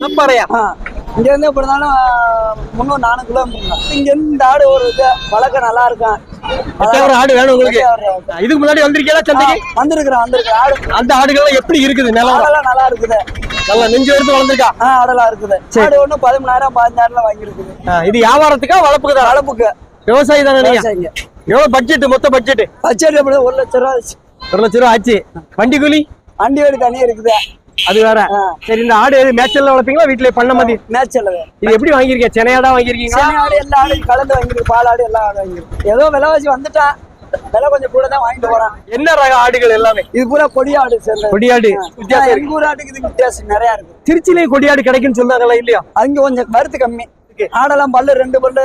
மணப்பாறையா இங்க இருந்து எப்படி இருந்தாலும் முந்நூறு நானூறு கிலோமீட்டர். இங்க இருந்து இந்த ஆடு ஒரு இது நல்லா இருக்கும் எத்தனை ஆடு வேணும் உங்களுக்கு? இதுக்கு முன்னாடி வந்திருக்கீங்களா சந்தைக்கு? வந்திருக்கிறேன் வந்திருக்கிறேன் ஆடு அந்த ஆடுகள் எப்படி இருக்குது நிலம் நல்லா இருக்குது. நல்லா நெஞ்சு எடுத்து வளர்ந்துருக்கா? ஆடெல்லாம் இருக்குது. ஆடு ஒண்ணு பதிமூணாயிரம் பதினஞ்சாயிரம் வாங்கியிருக்குது. ஆ, இது வியாபாரத்துக்கா வளர்ப்புக்கு தான்? வளர்ப்புக்கு. விவசாயி தானே நீங்க? எவ்வளவு பட்ஜெட் மொத்த பட்ஜெட் எப்படி ஒரு லட்ச ரூபா. ஒரு லட்சம் ரூபா ஆச்சு. வண்டி கூலி? வண்டி வீடு தனியாக இருக்குது. அது வேற. சரி இந்த ஆடு எது மேய்ச்சல்ல வளர்ப்பீங்களா வீட்டுல பண்ண மாதிரி? மேய்ச்சல் இது எப்படி வாங்கிருக்கீங்க சென்னையாடா வாங்கிருக்கீங்களா சனி ஆடு எல்லா ஆடையும் கலந்து வாங்கியிருக்கு. பால் ஆடு எல்லா ஆடு வாங்கியிருக்கு. ஏதோ விலைவாசி வந்துட்டான் விலை கொஞ்சம் கூட தான் வாங்கிட்டு போறான். என்ன ரக ஆடுகள் எல்லாமே? இது பூரா கொடி ஆடு சேர்ந்தது கொடியாடு. வித்தியாசம் எங்க ஊர் ஆட்டுக்கு இதுக்கு வித்தியாசம் நிறைய இருக்கு. திருச்சியிலேயே கொடியாடு கிடைக்குன்னு சொன்னாங்களா இல்லையா? அங்க கொஞ்சம் மருத்து கம்மி. ஆடெல்லாம் பல்லு ரெண்டு பல்லு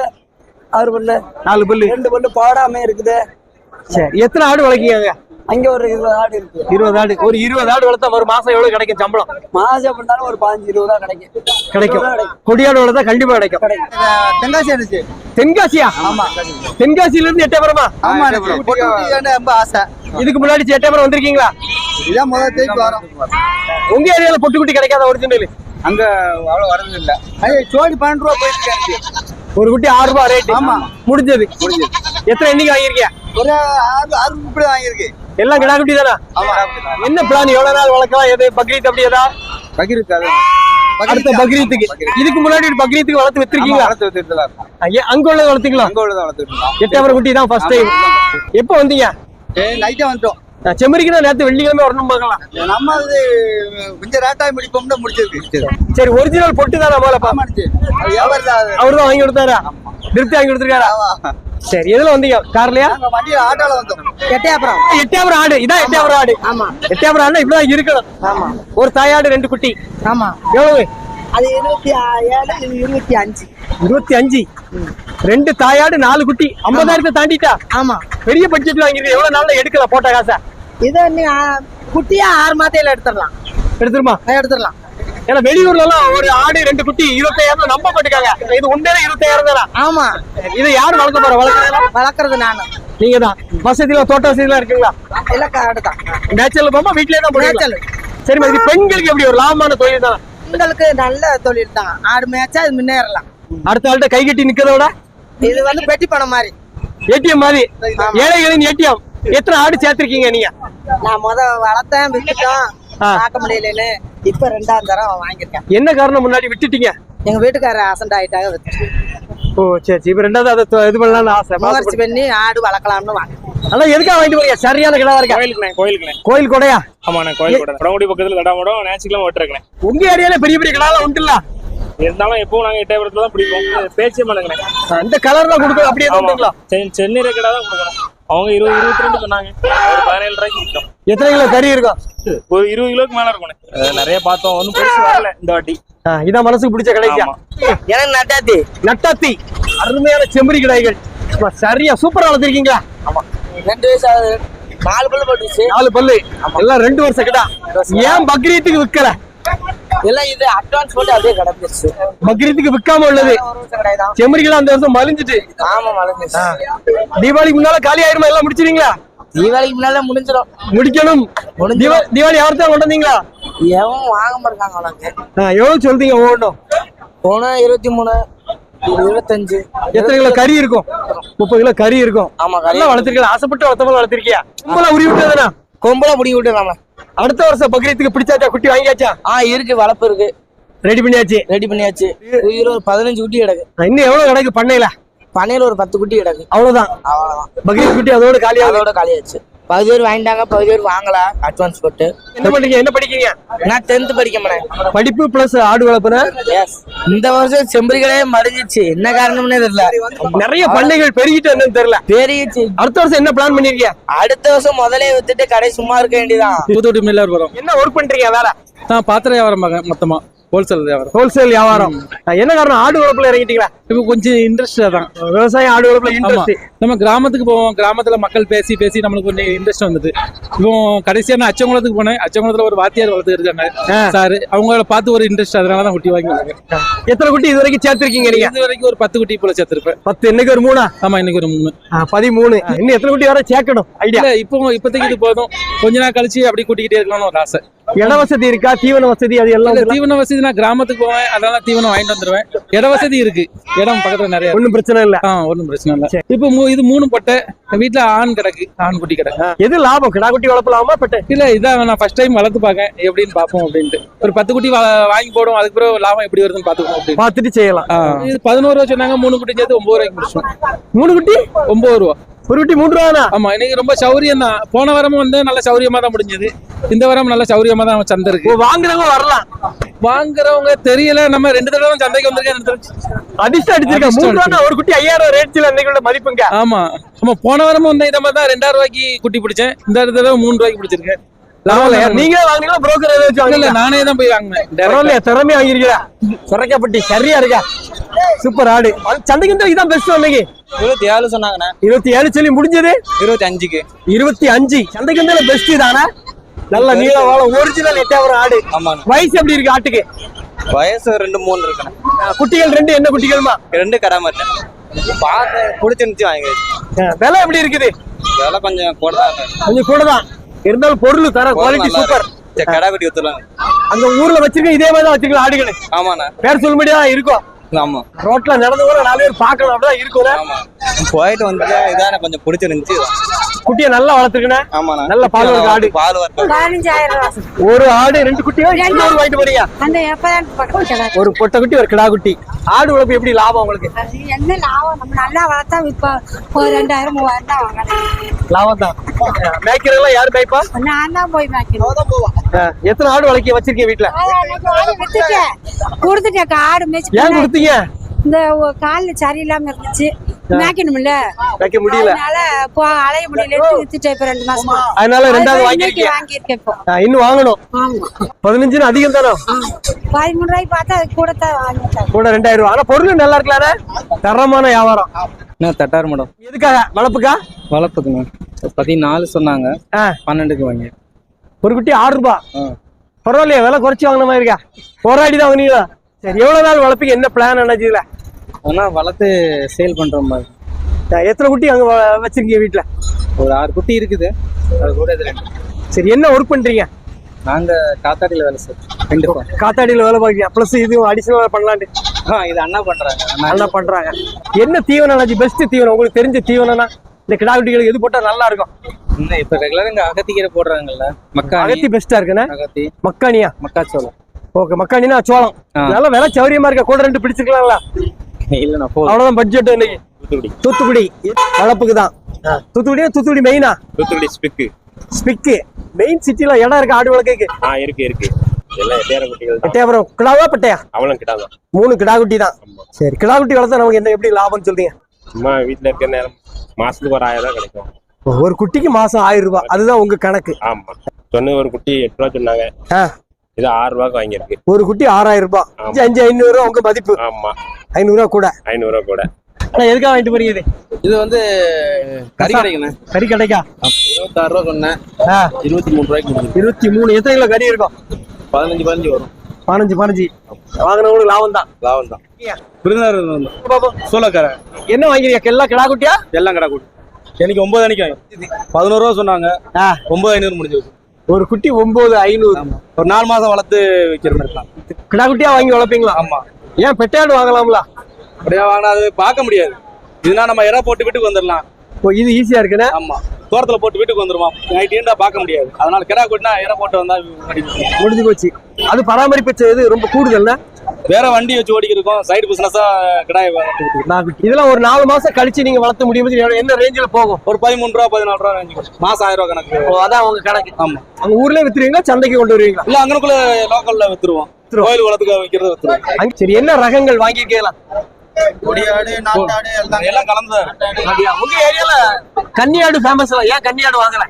ஆறு பல்லு நாலு பல்லு. ரெண்டு பல்லு பாடாம இருக்குது. சரி எத்தனை ஆடு வளர்க்கீங்க அங்க ஒரு இருபது ஆடு இருக்கு. இருபது ஆடு ஒரு இருபது ஆடு வளர்த்தா ஒரு மாசம் எவ்வளவு கிடைக்கும் சம்பளம்? மாசம் அப்படின்னாலும் ஒரு பதினஞ்சு இருபது ரூபா கிடைக்கும். கிடைக்கும். கொடியாடு வளர்த்தா கண்டிப்பா கிடைக்கும். கிடைக்கும். தென்காசி அடிச்சு தென்காசியா? ஆமா தென்காசியில இருந்து எட்டயபுரமா? ஆமா ரொம்ப ஆசை. இதுக்கு முன்னாடி எட்டயபுரம் வந்திருக்கீங்களா? இதான் முதல் தேய்க்கு வரோம். உங்க ஏரியால பொட்டுக்குட்டி கிடைக்காத ஒரிஜினல் அங்க அவ்வளவு வரது இல்ல. ஐயோ ஜோடி பன்னெண்டு ரூபா போயிட்டு இருக்கு ஒரு குட்டி ஆறு ரூபாய் ரேட் ஆமா. முடிஞ்சது. எத்தனை எண்ணிக்கை வாங்கியிருக்கியா ஒரு ஆறு ஆறு இப்படி வாங்கியிருக்கு. எல்லாம் கிடா குட்டி தானா? என்ன பிளான் எவ்வளவு நாள் வளர்க்கலாம்? எது? பக்ரீத் அப்படி ஏதா பகிர்ந்து அது. அடுத்த பக்ரீத்துக்கு. இதுக்கு முன்னாடி ஒரு பக்ரீத்துக்கு வளர்த்து வித்திருக்கீங்களா? வளர்த்து. ஐயா, அங்க உள்ளது வளர்த்தீங்களா? அங்க உள்ளதை வளர்த்துட்டு இருக்கோம். எட்டயபுரம் குட்டி தான் ஃபர்ஸ்ட் டைம் எப்போ வந்தீங்க? ஏய் நைட்டே வந்துட்டோம். செம்மறிக்கு தான் நேத்து வெள்ளிக்கிழமை வரணும் பார்க்கலாம். நம்ம இது கொஞ்சம் ரேட்டாய் முடிப்போம்னா முடிச்சிருக்கு. சரி ஒரிஜினல் பொட்டு தான் முதல்ல பா ஆமாடுச்சு அது வியாபாரம் தான் அது. அவரு தான் வாங்கி கொடுத்தாரா? திருப்தி வாங்கி கொடுத்துருக்காரா. சரி எதுல வந்தீங்க? கார்லயா வண்டியில ஆட்டோல வந்தோம். எட்டையாபுரம். எட்டயபுரம் ஆடு. இதான் எட்டயபுரம் ஆடு. ஆமா. எட்டயபுரம் ஆடு இப்படிதான் இருக்கணும். ஆமா. ஒரு தாயாடு ரெண்டு குட்டி. ஆமா. எவ்வளவு? அது இருபத்தி ஏழு இருபத்தி அஞ்சு. இருபத்தி அஞ்சு. ரெண்டு தாயாடு நாலு குட்டி. ஐம்பதாயிரத்தை தாண்டிட்டா? ஆமா. பெரிய பட்ஜெட்ல வாங்கிருக்க எவ்வளவு நாள்ல எடுக்கல போட்ட காசை? இதை குட்டியா ஆறு மாத்தையில எடுத்துடலாம். எடுத்துருமா? எடுத்துடலாம். ஏன்னா வெளியூர்ல எல்லாம் ஒரு ஆடு ரெண்டு குட்டி இருபத்தாயிரம் நம்ப மாட்டுக்காங்க இது உண்மையில இருபத்தாயிரம் தானா? ஆமா. இதை யாரு வளர்க்க போற? வளர்க்கறதா? வளர்க்கறது நானு. நீங்க தான் வசதியில தோட்ட வசதிலாம் இருக்குங்களா? இல்ல காடு தான் நேச்சுரல் போமா? வீட்லயே தான்? மேய்ச்சல். சரிம்மா இது பெண்களுக்கு எப்படி ஒரு லாபமான தொழில் தான்? உங்களுக்கு நல்ல தொழில் தான். ஆடு மேய்ச்சா அது முன்னேறலாம். அடுத்த ஆள்கிட்ட கை கட்டி நிக்கிறத விட? இது வந்து பெட்டி பணம் மாதிரி. ஏடிஎம் மாதிரி. ஏழைகளின் ஏடிஎம். எத்தனை ஆடு சேர்த்திருக்கீங்க நீங்க? நான் முத வளர்த்தேன் வித்துட்டோம். ஆ. பார்க்க முடியலன்னு. இப்ப ரெண்டாம் தரம் வாங்கியிருக்கேன். என்ன காரணம்? முன்னாடி விட்டுட்டீங்க. எங்க வீட்டுக்காரர் அசண்ட் ஆயிட்டாங்க வித்துட்டேன் ஓ சரி சரி. இப்ப ரெண்டாவது அதை இது பண்ணலாம்னு ஆசை. முயற்சி பண்ணி ஆடு வளர்க்கலாம்னு வாங்க. ஆனா எதுக்காக வாங்கிட்டு போறீங்க? சரியான கிடா இருக்கா? கோயிலுக்குண்ணே கோயிலுக்குண்ணே கோயில் கொடையா? ஆமாண்ணே கோயில் கூட. படமுடி பக்கத்துல தடாமடம் நேச்சுக்கெல்லாம் ஓட்டுருக்கேன். உங்க ஏரியால பெரிய பெரிய கிடாலாம் உண்டுல்ல? இருந்தாலும் எப்பவும் நாங்க எட்டாயிரத்துல தான் பிடிப்போம். பேச்சே மாட்டேங்கண்ணே அந்த கலர் தான் கொடுக்கணும் அப்படியே ஆமா. சென்னை கடை தான் கொடுக்கணும். அவங்க இருபது இருபத்தி ரெண்டு சொன்னாங்க. ஒரு பதினேழு ரூபாய்க்கு எத்தனை கிலோ கறி இருக்கும் ஒரு இருபது கிலோக்கு மேல இருக்கும்ண்ணே அஹ் நிறைய பார்த்தோம். ஒன்றும் பெருசு வரல இந்த வாட்டி. இதான் மனசுக்கு பிடிச்ச கடைசியா ஆமா. எனக்கு நட்டாத்தி. நட்டாத்தி. அருமையான செம்மறி கடைகள். சும்மா சரியா சூப்பரா வளர்த்திருக்கீங்களா? ரெண்டு வயசு ஆகுது. நாலு பல்லு போட்டுச்சு. நாலு பல்லு. எல்லாம் ரெண்டு வருஷம். கிடா ஏன் பக்ரீத்துக்கு விக்கல? எல்லாம் இது அட்வான்ஸ் போட்டு அப்படியே கிடந்துருச்சு. பக்ரீத்துக்கு விக்காம உள்ளது. செம்மறிகள் அந்த வருஷம் மலிஞ்சிட்டு. ஆமா மலர்ந்துச்சு தீபாவளிக்கு முன்னால காலி ஆயிருமா எல்லாம் முடிச்சிருவீங்களா? தீபாவளிக்கு முன்னால முடிஞ்சிடும் முடிக்கணும். தீபாவளி யார்தான் கொண்டு வந்தீங்களா? எவன் வாங்க இருக்காங்க ஆ, எவ்வளவு சொல்றீங்க ஒவ்வொன்றும்? போன இருபத்தி மூணு இருபத்தஞ்சு. எத்தனை கிலோ கறி இருக்கும்? முப்பது கிலோ கறி இருக்கும். ஆமா கறி வளர்த்திருக்கீங்க ஆசைப்பட்டு வளர்த்த போல வளர்த்திருக்கியா? கும்பலா உரி விட்டதுனா கொம்பளை முடி விட்டுறாம அடுத்த வருஷம் பக்ரீத்துக்கு பிடிச்சாச்சா? குட்டி வாங்கியாச்சா? ஆ இருக்கு வளர்ப்பு இருக்கு. ரெடி பண்ணியாச்சு? ரெடி பண்ணியாச்சு. இருபது பதினஞ்சு குட்டி கிடக்கு. இன்னும் எவ்வளவு கிடக்கு பண்ணையில? பண்ணையில ஒரு பத்து குட்டி கிடக்கு. அவ்வளவுதான். அவ்வளவுதான். பக்ரீத் குட்டி அதோட காலியாகுது அதோட காலியாச்சு. பகுதி பேர் வாங்கிட்டாங்க பகுதி பேர் வாங்கல. அட்வான்ஸ் போட்டு. என்ன பண்றீங்க? என்ன படிக்கிறீங்க நான் டென்த் படிக்க மாட்டேன் படிப்பு பிளஸ் ஆடு வளர்ப்புன? எஸ் இந்த வருஷம் செம்பரிகளே மடிஞ்சிச்சு என்ன காரணம்னே தெரியல. நிறைய பண்ணைகள் பெருகிட்டு என்னன்னு தெரியல. பெருகிச்சு. அடுத்த வருஷம் என்ன பிளான் பண்ணிருக்கீங்க அடுத்த வருஷம் முதலே வித்துட்டு கடை சும்மா இருக்க வேண்டியதான் தூத்துக்குடி மில்லர் வரும். என்ன ஒர்க் பண்றீங்க வேலை? நான் பாத்திர வியாபாரம் மொத்தமா. ஹோல்சேல் வியாபாரம். ஹோல்சேல் வியாபாரம். என்ன காரணம்? ஆடு வளர்ப்புல இறங்கிட்டீங்களா? இப்போ கொஞ்சம் இன்ட்ரெஸ்டா தான் விவசாயம் ஆடு வளர்ப்புல இன்ட்ரெஸ்ட் நம்ம கிராமத்துக்கு போவோம். கிராமத்துல மக்கள் பேசி பேசி நம்மளுக்கு கொஞ்சம் இன்ட்ரெஸ்ட் வந்துட்டு இப்போ கடைசியா நான் அச்சங்குளத்துக்கு போனேன். அச்சங்குளத்துல ஒரு வாத்தியார் வளர்த்து இருக்காங்க. சார் அவங்கள பார்த்து ஒரு இன்ட்ரெஸ்ட் அதனால தான் குட்டி வாங்கி எத்தனை குட்டி இது வரைக்கும் சேர்த்திருக்கீங்க நீங்க? இது வரைக்கும் ஒரு பத்து குட்டி போல சேர்த்திருப்பேன். பத்து. இன்னைக்கு ஒரு மூணா? ஆமா இன்னைக்கு ஒரு மூணு. பதிமூணு. இன்னும் எத்தனை குட்டி வர சேர்க்கணும்? ஐடியா இப்போ இப்போதைக்கு இது போதும். கொஞ்ச நாள் கழிச்சு அப்படி கூட்டிக்கிட்டே இருக்கலாம்னு ஒரு ஆசை. இட வசதி இருக்கா? தீவன வசதி அது எல்லாம்? தீவன வசதி நான் கிராமத்துக்கு போவேன் அதனால தீவனம் வாங்கிட்டு வந்துருவேன். இட வசதி இருக்கு. இடம் பக்கத்துல நிறைய. ஒண்ணும் பிரச்சனை இல்ல. ஆ ஒன்றும் பிரச்சனை இல்லை. இப்போ மூ- இது மூணு பொட்டை வீட்டுல ஆண் கிடக்கு ஆண் குட்டி கிடக்கு. எது லாபம்? கிடா குட்டி வளர்ப்பலாமா பெட்டை? இல்ல இதான் நான் ஃபர்ஸ்ட் டைம் வளர்த்து பார்க்கேன் எப்படின்னு பார்ப்போம் அப்படின்ட்டு. ஒரு பத்து குட்டி வா- வாங்கி போடும் அதுக்கு பிறகு லாபம் எப்படி வருதுன்னு பார்த்துக்கணும் அப்படின்னு பார்த்துட்டு செய்யலாம். ஆ, இது பதினோரு ரூபா சொன்னாங்க மூணு குட்டி சேர்த்து ஒன்பது ரூபாய்க்கு முடிச்சோம் மூணு குட்டி? ஒன்பது ரூபா. ஒரு குட்டி மூன்று ரூபானா ஆமா இன்னைக்கு ரொம்ப சௌரியம் தான். போன வாரமும் வந்து நல்ல சௌரியமா தான் முடிஞ்சது. இந்த வாரம் நல்ல சௌரியமா தான் சந்தை இருக்கு. ஓ, வாங்குறவங்க வரலாம். வாங்குறவங்க தெரியல. நம்ம ரெண்டு தடவை சந்தைக்கு வந்திருக்கேன். அதிர்ஷ்டம் அடிச்சிருக்கேன். மூணு ரூபா ஒரு குட்டி ஐயாயிரம் ரேட்ல அன்னைக்கு உள்ள மதிப்புங்க. ஆமா. ஆமா போன வாரமும் வந்து இந்த மாதிரி தான் ரெண்டாயிரம் ரூபாய்க்கு குட்டி பிடிச்சேன். இந்த தடவை மூணு ரூபாய்க்கு பிடிச்சிருக்கேன். நீங்களே வாங்குனீங்களா? இல்ல வாங்குனீங்களா? நானே தான் போய் வாங்கினேன். பரவாயில்லையா? திறமையா வாங்கிருக்கா சுரக்கப்பட்டி சரியா இருக்கா? சூப்பர் ஆடு. சந்தைக்கு இதான் பெஸ்ட் அன்னைக்கு இருபத்தி ஏழு சொன்னாங்கண்ணே. இருபத்தி ஏழு சொல்லி முடிஞ்சது? இருபத்தி அஞ்சுக்கு. இருபத்தி அஞ்சு. சந்தைக்கு பெஸ்ட் தானே? நல்ல நீள வாழ ஒரிஜினல் எட்டாவரம் ஆடு. வயசு எப்படி இருக்கு ஆட்டுக்கு? வயசு ரெண்டு மூணு இருக்குண்ணே. அஹ் குட்டிகள் ரெண்டு என்ன குட்டிகளுமா? ரெண்டு கடை மாட்டேன் பார்த்து பிடிச்சிருந்துச்சு வாங்கி விலை எப்படி இருக்குது? விலை கொஞ்சம் கூட தான் கொஞ்சம் கூட தான் இருந்தாலும் பொருள் தர குவாலிட்டி சூப்பர் கடை வெட்டி வித்துலாம் அங்க ஊர்ல வச்சிருக்க இதே மாதிரி தான் வச்சிருக்கலாம் ஆடுகள்? ஆமாண்ணே. பேர் சொல்ல முடியாது இருக்கும். ஆமா. ரோட்ல நடந்து கூட நாலு பேர் பார்க்கணும் அப்படிதான் இருக்கும்ல. ஆமா. போயிட்டு வந்து இதான கொஞ்சம் பிடிச்சிருந்துச்சு. குட்டியை நல்லா வளர்த்துருக்கேன் நல்ல பால் வர்க்க ஆடு. பால் ரூபா ஒரு ஆடு ரெண்டு குட்டியோ இன்னொரு வாங்கிட்டு போறீங்க? ஒரு பொட்டை குட்டி ஒரு கிடா குட்டி. ஆடு வளர்ப்பு எப்படி லாபம் உங்களுக்கு? என்ன லாபம்? நம்ம நல்லா வளர்த்தா இப்போ ஒரு ரெண்டாயிரம் மூவாயிரம் தான் வாங்கலாம் லாபம் தான். மேய்க்கிறதெல்லாம் யாரு மேய்ப்பா? நான் தான் போய் மேய்க்கணும். அஹ் எத்தனை ஆடு வளர்க்க வச்சிருக்கீங்க வீட்டுல கொடுத்துட்டேன். ஆடு மேய்ச்சி ஏன் கொடுத்தீங்க? இந்த கால்ல சரியில்லாம இருந்துச்சு. மேய்க்கணும்ல? வைக்க முடியல. அதனால போ அலைய முடியல. வித்துட்டேன் இப்ப ரெண்டு மாசமா. அதனால ரெண்டாவது இப்போ. இன்னும் வாங்கணும். பதினஞ்சுன்னு அதிகம் தானே. பதிமூணு பார்த்தா அது கூட தான் வாங்கிட்டேன் கூட ரெண்டாயிரம் ரூபா. ஆனா பொருள் நல்லா இருக்கலானே தரமான வியாபாரம். தட்டார் மேடம். எதுக்காக? வளர்ப்புக்கா? வளர்ப்புக்குங்க பதினாலு சொன்னாங்க. பன்னெண்டுக்கு வாங்கி ஒரு குட்டி ஆறு ரூபா. பரவாயில்லையா விலை குறைச்சி வாங்கின மாதிரி இருக்கா? போராடி தான் வாங்கினீங்களா? சரி எவ்வளவு நாள் வளர்ப்பீங்க? என்ன பிளான் என்னச்சுல ஆனால் வளர்த்து சேல் பண்ற மாதிரி. எத்தனை குட்டி அங்க வச்சிருக்கீங்க வீட்டுல ஒரு ஆறு குட்டி இருக்குது. அது கூட இது ரெண்டு. சரி என்ன ஒர்க் பண்றீங்க? நாங்க காத்தாடியில் வேலை செய்றோம். ரெண்டு பேரும். காத்தாடியில வேலை பார்க்கீங்க ப்ளஸ் இதுவும் அடிஷனலா பண்ணலான்ட்டு ஆ இது அண்ணா பண்றாங்க. அண்ணா நல்லா பண்றாங்க. என்ன தீவனம் பெஸ்ட் தீவனம். உங்களுக்கு தெரிஞ்ச தீவனம்னா இந்த கிடா குட்டிகளுக்கு எது போட்டா நல்லா இருக்கும்? இன்னும் இப்ப ரெகுலரா இங்க அகத்திக்கீரை போடுறாங்கல்ல. மக்காணி. அகத்தி பெஸ்டா இருக்குண்ணே? அகத்தி. மக்கானியா மக்காச்சோளம். ஓகே மக்கானினா சோளம். நல்ல விலை சௌரியமா இருக்கா கூட ரெண்டு பிடிச்சிக்கலாம்ல. இல்லைண்ணா அவ்வளவுதான் பட்ஜெட் இன்னைக்கு. தூத்துக்குடி. தூத்துக்குடி. வளர்ப்புக்கு தான் தூத்துக்குடியா தூத்துக்குடி மெயினா தூத்துக்குடி ஸ்பிக்கு ஸ்பிக்கு மெயின் சிட்டில இடம் இருக்கு ஆடு வளர்க்கு ஆ இருக்கு இருக்கு. எட்டையாபுரம் கிடாவா பட்டையா? அவளும் கிட்டாதான் மூணு கிடா குட்டி தான் சரி கிடா குட்டி வளர்த்தா நமக்கு என்ன எப்படி லாபம்னு சொல்றீங்க? சும்மா வீட்டுல இருக்க நேரம் மாசத்துக்கு ஒரு ஆயிரம் கிடைக்கும். ஒரு குட்டிக்கு மாசம் ஆயிரம் ரூபாய். அதுதான் உங்க கணக்கு. ஆமா. சொன்ன ஒரு குட்டி எட்டு ரூபா சொன்னாங்க. இது ஆறு ரூபாய்க்கு வாங்கியிருக்கு. ஒரு குட்டி ஆறாயிரம் ரூபாய். அஞ்சு அஞ்சு ஐநூறு ரூபா உங்க மதிப்பு. ஆமா. ஐநூறு ரூபா கூட. ஐநூறு ரூபா கூட. ஆனா எதுக்காக வாங்கிட்டு போறீங்க இது? இது வந்து கறி கிடைக்குண்ணே. கறி கடைக்கா? இருபத்தாறு ரூபா சொன்னேன். இருபத்தி மூணு ரூபாய்க்கு இருபத்தி மூணு. எத்தனை கிலோ கறி இருக்கும்? பதினஞ்சு பதினஞ்சு வரும். பதினஞ்சு பதினஞ்சு. வாங்கினவங்களுக்கு லாபம் தான் லாபம் தான் விருந்தாரு சோளக்கார. என்ன வாங்கிறீங்க எல்லாம் கிடா குட்டியா? எல்லாம் கடை கூட்டு. எனக்கு ஒன்பது வாங்கி பதினோரு ரூபா சொன்னாங்க. ஆ, ஒன்பது ஐநூறு முடிஞ்சு. ஒரு குட்டி ஒன்பது ஐநூறு. ஒரு நாலு மாசம் வளர்த்து விற்கிற மாதிரி இருக்கலாம் கிடா குட்டியா வாங்கி வளர்ப்பீங்களா? ஆமா. ஏன் பெட்டையாடு வாங்கலாம்ல? அப்படியே வாங்கினா அது பார்க்க முடியாது. இதுனா நம்ம இடம் போட்டு வீட்டுக்கு வந்துடலாம். ஓ, இது ஈஸியா இருக்குண்ணே? ஆமா. தோட்டத்துல போட்டு வீட்டுக்கு வந்துருவோம். நைட் ஏண்டா பார்க்க முடியாது. அதனால கிடா கூட்டினா இடம் போட்டு வந்தா. முடிஞ்சு போச்சு. அது பராமரிப்பு செய்வது ரொம்ப கூடுதல்ல வேற வண்டி வச்சு ஓடிக்கிறோம் சைடு பிசினஸா கிடாய் இதெல்லாம் ஒரு நாலு மாசம் கழிச்சு நீங்க வளர்த்த முடியும்? என்ன ரேஞ்சில் போகும்? ஒரு பதிமூணு ரூபா பதினாலு ரூபா ரேஞ்சு மாசம் ஆயிரம் ரூபா கணக்கு. ஓ, அதான் உங்க கணக்கு. ஆமா. அங்க ஊர்லயே வித்துருவீங்களா? சந்தைக்கு கொண்டு வருவீங்களா? இல்ல அங்கனுக்குள்ள லோக்கல்ல வித்துருவோம். கோயில் குளத்துக்கு வைக்கிறத வித்துருவோம். அங்க- சரி என்ன ரகங்கள் வாங்கியிருக்கலாம் கொடியாடு நாட்டாடு எல்லாம். இருக்கு. உங்க ஏரியால கன்னியாடு ஃபேமஸ் ஏன் கன்னியாடு வாங்கல?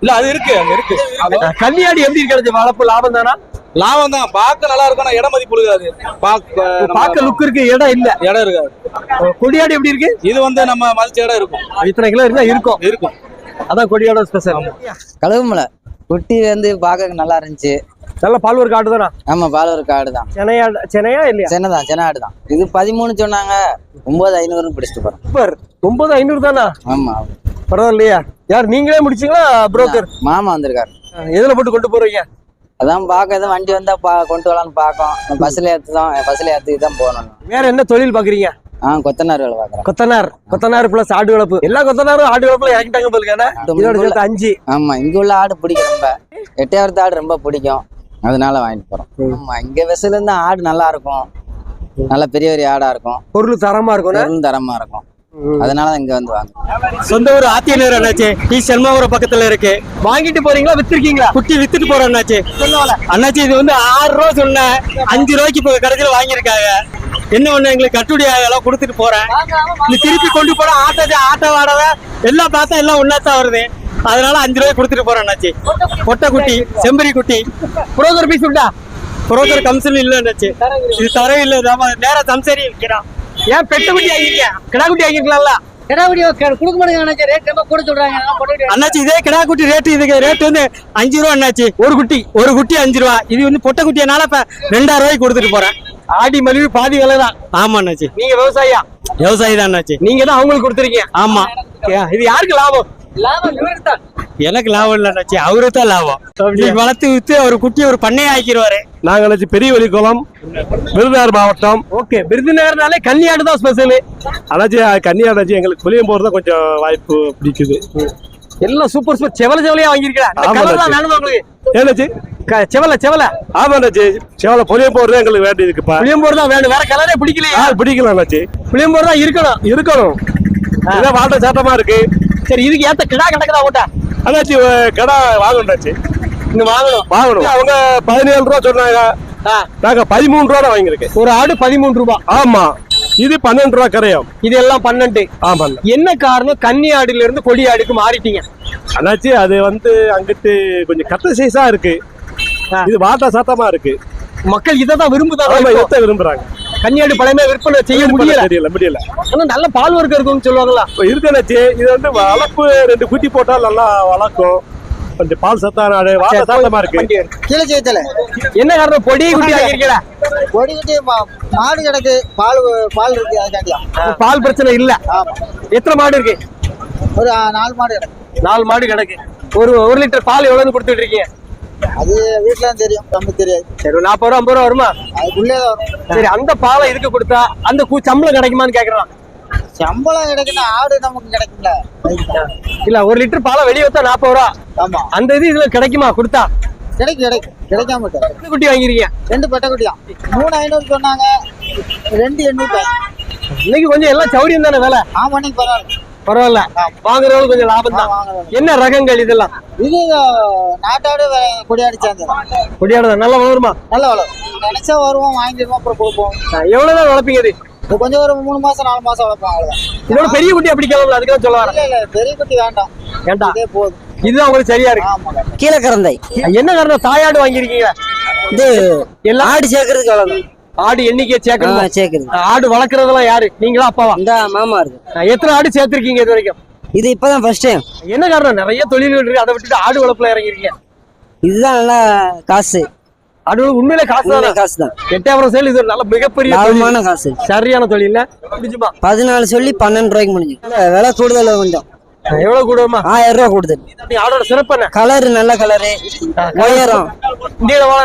இல்ல அது இருக்கு அங்க இருக்கு. அது கன்னியாடு எப்படி இருக்கிறது? வளர்ப்பு லாபம் தானா? லாபம் தான். பார்க்க நல்லா இருக்கும் இடம் மதிப்பு இருக்காது பார்க்க லுக் இருக்கு இடம் இல்ல. இடம் இருக்காது. கொடியாடு எப்படி இருக்கு? இது வந்து நம்ம மதிச்ச இடம் இருக்கும். இத்தனை கிலோ இருந்தா இருக்கும். இருக்கும். அதான் கொடியாட ஸ்பெஷல் கழுவுமலை குட்டி வந்து பார்க்க நல்லா இருந்துச்சு. நல்ல பால்வர் காடு தானா? ஆமா பாலூர் காடு தான். சென்னையா சென்னையா இல்லையா? சென்னை தான் சென்னை ஆடு தான். இது பதிமூணு சொன்னாங்க. ஒன்பது ஐநூறுன்னு பிடிச்சிட்டு சூப்பர். ஒன்பது ஐநூறு தானா? ஆமா பரவாயில்லையா. யார் நீங்களே முடிச்சீங்களா புரோக்கர் மாமா வந்திருக்காரு. எதுல போட்டு கொண்டு போறீங்க? அதான் பார்க்க எதுவும் வண்டி வந்தா பா கொண்டு வரலான்னு பார்க்கோம் பஸ்ல ஏற்றுதான் பஸ்ல ஏற்றிட்டு தான் போகணும் வேற என்ன தொழில் பாக்குறீங்க ஆ கொத்தனார் வேலை பார்க்குறேன். கொத்தனார். கொத்தனார் பிளஸ் ஆடு வளர்ப்பு. எல்லா கொத்தனாரும் ஆடு வளர்ப்புல இறக்கிட்டாங்க போலுக்கான அஞ்சு. ஆமா இங்க உள்ள ஆடு பிடிக்கும் ரொம்ப. எட்டையாவது ஆடு ரொம்ப பிடிக்கும். அதனால வாங்கிட்டு போறோம். ஆமா இங்க விசையில இருந்து ஆடு நல்லா இருக்கும். நல்ல பெரிய பெரிய ஆடா இருக்கும். பொருள் தரமா இருக்கும் பொருளும் தரமா இருக்கும். அதனால தான் இங்க வந்து வாங்க. சொந்த ஊர் ஆத்தியநேர் அண்ணாச்சி. டி. செல்மாபுரம் பக்கத்துல இருக்கு. வாங்கிட்டு போறீங்களா வித்திருக்கீங்களா? குட்டி வித்துட்டு போறோம் அண்ணாச்சி. அண்ணாச்சி இது வந்து ஆறு ரூபா சொன்னேன் அஞ்சு ரூபாய்க்கு இப்போ கடைசியில் வாங்கியிருக்காங்க. என்ன ஒண்ணு எங்களுக்கு கட்டுப்படி எல்லாம் கொடுத்துட்டு போறேன். நீ திருப்பி கொண்டு போனா ஆட்டோ ஆட்டோ வாடகை. எல்லாம் பார்த்தா எல்லாம் ஒன்னா தான் வருது. அதனால அஞ்சு ரூபாய் கொடுத்துட்டு போறேன் அண்ணாச்சி. பொட்டை குட்டி செம்பரி குட்டி. புரோக்கர் பீஸ் உண்டா? புரோக்கர் கம்சன் இல்ல அண்ணாச்சி. இது தரவே இல்லை. நாம நேரா சம்சாரி இருக்கிறோம் ஏன் பெட்டு குட்டி ஆகிருக்க கிடா குட்டி ஆகிருக்கலாம்ல கிடாவடி கொடுக்க மாட்டேங்க ரேட் ரொம்ப கூட சொல்றாங்க. அண்ணாச்சி இதே கிடா குட்டி ரேட்டு இதுக்கு ரேட் வந்து அஞ்சு ரூபா அண்ணாச்சி. ஒரு குட்டி ஒரு குட்டி அஞ்சு ரூபா. இது வந்து பொட்டை குட்டியனால இப்ப ரெண்டாயிரம் ரூபாய்க்கு கொடுத்துட்டு போறேன். ஆடி மலிவு பாதி விலை தான். ஆமா அண்ணாச்சி. நீங்க விவசாயியா? விவசாயி தான் அண்ணாச்சி. நீங்க தான் அவங்களுக்கு கொடுத்துருக்கீங்க. ஆமா. இது யாருக்கு லாபம்? எனக்கு லாபம் இல்ல அண்ணாச்சி அவரு தான் லாபம் வளர்த்து வித்து ஒரு குட்டி ஒரு பண்ணையை ஆக்கிடுவாரு. நாங்கள் பெரிய வெளிக்குளம் விருதுநகர் மாவட்டம். ஓகே விருதுநகர்னாலே கன்னியாடு தான் ஸ்பெஷல் அண்ணாச்சி கன்னியாடாச்சி எங்களுக்கு புளியம் போறது தான் கொஞ்சம் வாய்ப்பு பிடிக்குது. எல்லாம் சூப்பர் சூப்பர் செவல செவலையா க- செவல செவல. ஆமா அண்ணாச்சி சேவல புளியம் போறது எங்களுக்கு வேண்டியதுக்குப்பா. புளியம்போர் தான் வேணும். வேற கலரே பிடிக்கலையா. ஆ பிடிக்கலாம் அண்ணாச்சி புளியம்போர் தான் இருக்கணும். இருக்கணும். இதான் வாட்ட சாட்டமா இருக்கு. சரி இதுக்கு ஏத்த கிடா கிடக்குதா அண்ணாச்சி அஹ், கடை வாங்கணும்னாச்சு. இங்க வாங்கணும். வாங்கணும். அவங்க பதினேழு ரூபா சொன்னாங்க. நாங்க பதிமூணு ரூபா வாங்கியிருக்கேன். ஒரு ஆடு பதிமூணு ரூபாய் ஆமா. இது பன்னெண்டு ரூபா கரையும். இது எல்லாம் பன்னெண்டு. ஆமா என்ன காரணம்? கன்னி ஆடுல இருந்து கொடி ஆடுக்கு மாறிட்டீங்க. அண்ணாச்சி அது வந்து அங்கிட்டு கொஞ்சம் கத்த சைஸா இருக்கு. இது வாட்டா சாட்டமா இருக்கு. மக்கள் இதை தான் விரும்புதாங்க விரும்புறாங்க. கன்னியாடு பழமே விற்பனை செய்ய முடியல. தெரியல முடியல. ஆனா நல்ல பால் வர்க்கம் இருக்கும்னு சொல்லுவாங்களா இருக்கணாச்சு இது வந்து வளர்ப்பு ரெண்டு குட்டி போட்டா நல்லா வளர்க்கும். கொஞ்சம் பால் சத்தான ஆடு. வாட்டா சாட்டமா இருக்கு. கீழே செய்யல என்ன காரணம்? பொடி குட்டி ஆகியிருக்கல கொடி குட்டி மாடு கிடக்கு. பால் பால் இருக்கு அதுக்காண்டியா பால் பிரச்சனை இல்ல. ஆமா. எத்தனை மாடு இருக்கு? ஒரு நாலு மாடு கிடக்கு. நாலு மாடு கிடக்கு. ஒரு ஒரு லிட்டர் பால் எவ்வளவுன்னு கொடுத்துட்டு இருக்கீங்க? அது வீட்டுல தெரியும் நமக்கு தெரியாது. சரி நாற்பது ரூபா ஐம்பது ரூபா வருமா? அதுக்குள்ளே தான் வரும். சரி அந்த பாலை இதுக்கு கொடுத்தா அந்த கூ சம்பளம் கிடைக்குமான்னு கேக்குறான். சம்பளம் கிடைக்குன்னா ஆடு நமக்கு கிடைக்கும்ல. இல்ல ஒரு லிட்டர் பாலை வெளியே வச்சா நாற்பது ரூபா. ஆமா. அந்த இது இதுல கிடைக்குமா? கொடுத்தா? கிடைக்கும் கிடைக்கும். கிடைக்காம. எத்தனை குட்டி வாங்கிருக்கீங்க? ரெண்டு பெட்டை குட்டி தான் மூணு ஐநூறு சொன்னாங்க ரெண்டு எண்ணூறு. இன்னைக்கு கொஞ்சம் எல்லாம் சௌரியம் தானே வேலை? ஆமா இன்னைக்கு பரவாயில்ல. பரவாயில்ல. வாங்குறவங்களுக்கு கொஞ்சம் லாபம் தான். வாங்குறோம் என்ன ரகங்கள் இதெல்லாம்? இது நாட்டாடு வே- கொடியாடு சேர்ந்தது. கொடியாடுதான் நல்லா வளருமா? நல்ல வளரும். நினைச்சா வருவோம் வாங்கிடுவோம் அப்புறம் கொடுப்போம். எவ்வளவுதான் வளர்ப்பீங்க இது? கொஞ்சம் ஒரு மூணு மாசம் நாலு மாசம் வளர்ப்போம் அவ்வளவுதான். இதோட பெரிய குட்டி அப்படி கிளம்பல அதுக்கு தான் சொல்ல வரேன். இல்ல இல்ல பெரிய குட்டி வேண்டாம். ஏன்டா இதே போதும். இதுதான் உங்களுக்கு சரியா இருக்கு. கீழே கறந்தை என்ன காரணம் தாயாடு வாங்கியிருக்கீங்க. இது எல்லாம் ஆடு சேர்க்கறதுக்கு அவ்வளவு ஆடு எண்ணிக்கையை சேர்க்கணும்? சேர்க்கறது ஆடு வளர்க்கறதெல்லாம் யாரு? நீங்களா அப்பாவா? இந்த மாமா இருக்கு. எத்தனை ஆடு சேர்த்திருக்கீங்க இது வரைக்கும்? இது இப்பதான் ஃபர்ஸ்ட் டைம் என்ன காரணம்? நிறைய தொழில்கள் இருக்கு. அதை விட்டுட்டு ஆடு வளர்ப்புல இறங்கிருக்கீங்க இதுதான் நல்லா காசு. ஆடு உண்மையிலே காசு தான்? காசு தான். எட்டாயிரம் சேல் இது நல்ல மிகப்பெரிய. லாபமான காசு. சரியான தொழில். முடிஞ்சுமா? பதினாலு சொல்லி பன்னெண்டு ரூபாய்க்கு முடிஞ்சு விலை கூடுதல் கொஞ்சம். எவ்வளவு கூடுமா ஆயிரம் ரூபாய் கூடுதல். ஆடோட சிறப்பு கலர் நல்ல கலரு உயரம்.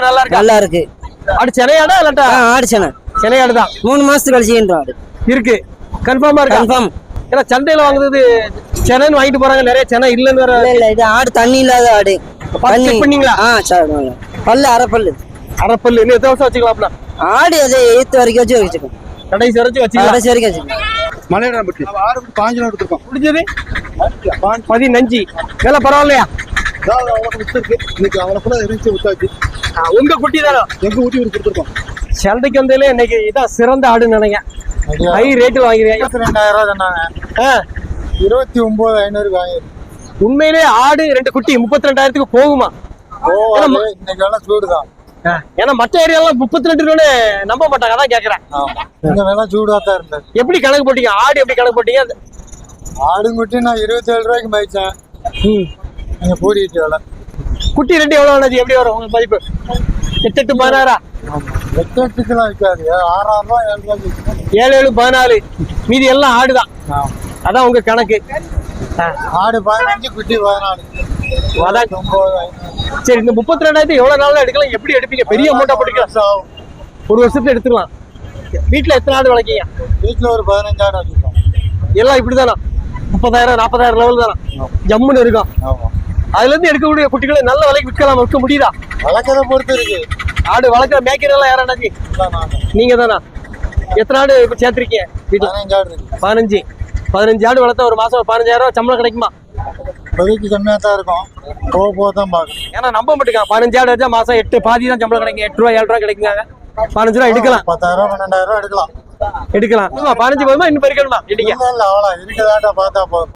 நல்லா இருக்கா? நல்லா இருக்கு. ஆடு சென்னையாடா இல்லாட்டா? ஆடு சேனை. சென்னையாடு தான் மூணு மாசத்துக்கு கழிச்சு ஆடு. இருக்கு. கன்ஃபார்மா இருக்கா? கன்ஃபார்ம் ஏன்னா சந்தையில வாங்குறது சென்னைன்னு வாங்கிட்டு போறாங்க. நிறைய சென்னை இல்லைன்னு வேற இல்ல இது ஆடு தண்ணி இல்லாத ஆடு. check பண்ணீங்களா? ஆ சரி பல்லு அரை பல்லு அரைப்பல்லு. இன்னும் எத்தனை வருஷம் வச்சுக்கலாம்ல? ஆடு அதை எய்த்து வரைக்கும் வச்சு வச்சுக்கோம் கடைசி வரைக்கும் வச்சுக்கலாம். கடைசி வரைக்கும் வச்சுக்கோம் மலையிடம்பட்டி ஆறு பாஞ்சு நாள் எடுத்துருக்கோம். முடிஞ்சது? பதினஞ்சு. வேலை பரவாயில்லையா? இன்னைக்கு அவளை இருந்துச்சு விட்டாச்சு ஆ, உங்க குட்டி தானே? எங்க ஊட்டி ஒரு கொடுத்துருக்கோம். சந்தைக்கு வந்ததுல இன்னைக்கு இதான் சிறந்த ஆடுன்னு நினைக்கிறேன் ஹை ரேட்டில் வாங்கிறீங்க. ரெண்டாயிரம் ரூபா சொன்னாங்க ஆ, இருபத்தி ஒன்பது ஐநூறு வாங்கி உண்மையிலே ஆடு ரெண்டு குட்டி முப்பத்தி ரெண்டாயிரத்துக்கு போகுமா இன்னைக்கு சூடு தான் ஏன்னா மற்ற ஏரியாலாம் முப்பத்தி ரெண்டு ரூபான்னு நம்ப மாட்டாங்க அதான் கேட்கறேன் வேலை சூடா தான் இருந்தது. எப்படி கணக்கு போட்டீங்க? ஆடு எப்படி கணக்கு போட்டீங்க? ஆடுங்குட்டி நான் இருபத்தி ஏழு ரூபாய்க்கு மதிச்சேன். நீங்க போடிட்டு வேலை. குட்டி ரெண்டு எவ்வளவு ஆனது எப்படி வரும்? உங்க மதிப்பு எட்டு எட்டு பதினாறா? எட்டுக்கெல்லாம் விற்காது ஆறாயிரம் ரூபாய் ஏழு. ஏழு ஏழு பதினாலு. மீதி எல்லாம் ஆடுதான். அதான் உங்க கணக்கு. ஆடு பதினஞ்சு குட்டி பதினாலு. அதான். சரி இந்த முப்பத்தி ரெண்டாயிரத்தி எவ்வளவு நாள்ல எடுக்கலாம்? எப்படி எடுப்பீங்க? பெரிய அமௌண்டா போட்டுக்கலாம். ஒரு வருஷத்துல எடுத்துக்கலாம். வீட்டுல எத்தனை ஆடு வளர்க்கீங்க? வீட்டுல ஒரு வச்சுருக்கோம். எல்லாம் இப்படிதானா? முப்பதாயிரம் நாற்பதாயிரம் லெவல் தானா? ஜம்முன்னு இருக்கும். ஆமா. அதுல இருந்து எடுக்கக்கூடிய குட்டிகளை நல்ல விலைக்கு விற்கலாம் விற்க முடியுதா? வளர்க்கறத பொறுத்து இருக்கு. ஆடு வளர்க்குற மேய்க்கிறதெல்லாம் யாராண்டாச்சு நீங்க தானா? எத்தனை ஆடு இப்ப சேர்த்திருக்கீங்க வீட்டுல? பதினஞ்சு பதினஞ்சு. ஆடு வளர்த்தா ஒரு மாசம் பதினஞ்சாயிரம் ரூபாய் சம்பளம் கிடைக்குமா? இப்போதைக்கு கம்மியாக தான் இருக்கும். போக போக தான் பார்க்கணும். ஏன்னா நம்ப மாட்டேங்க. பதினஞ்சு ஆடு வச்சா மாசம் எட்டு பாதி தான் சம்பளம் கிடைக்கும். எட்டு ரூபா ஏழு ரூபா கிடைக்குங்க. பதினஞ்சு ரூபா எடுக்கலாம். பத்தாயிரம் பன்னெண்டாயிரம் எடுக்கலாம். எடுக்கலாம். பதினஞ்சு போதுமா? இன்னும் பெருக்கணுமா? இல்லை அவ்வளோ இருக்கதாட்டா பார்த்தா போதும்.